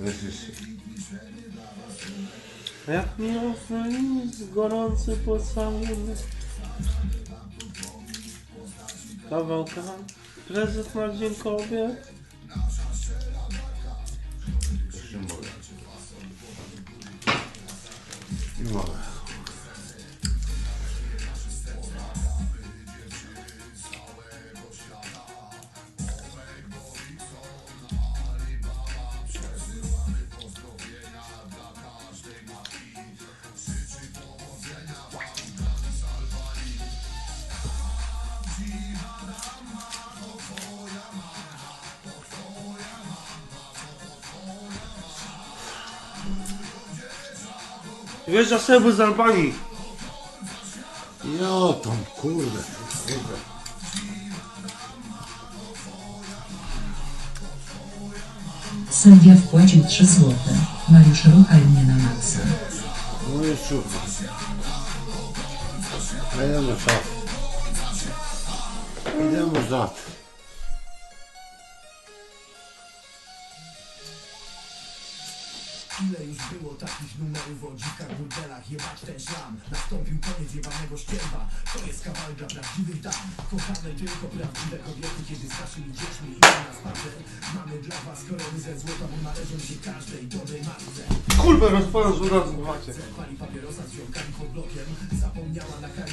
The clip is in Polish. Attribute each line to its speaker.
Speaker 1: Leżysz.
Speaker 2: Jak miłosny list, gorący pocałunek. Kawałka. Prezent na Dzień Kobiet.
Speaker 1: Już nie mogę. Nie mogę.
Speaker 2: Wjeżdża Sebu z Albanii.
Speaker 1: Jo, tam kurde. kurde.
Speaker 3: Sędzia wpłacił 3 złote. Mariusz ruchaj mnie na maksa.
Speaker 1: No i super. Idziemy za. Idziemy za.
Speaker 4: Ile już było takich numerów o dzikach burdelach Jebać ten szlam, nastąpił koniec jebanego ścierwa. To jest kawałek dla prawdziwych dam. Kochane tylko prawdziwe kobiety Kiedy z naszymi dziećmi idą na spacer Mamy dla was korowy ze złota Bo należą się każdej dobrej matce
Speaker 2: Kurwa, rozpalę, że raz macie.
Speaker 4: Pali papierosa z ziomkami pod blokiem. Zapomniała na kali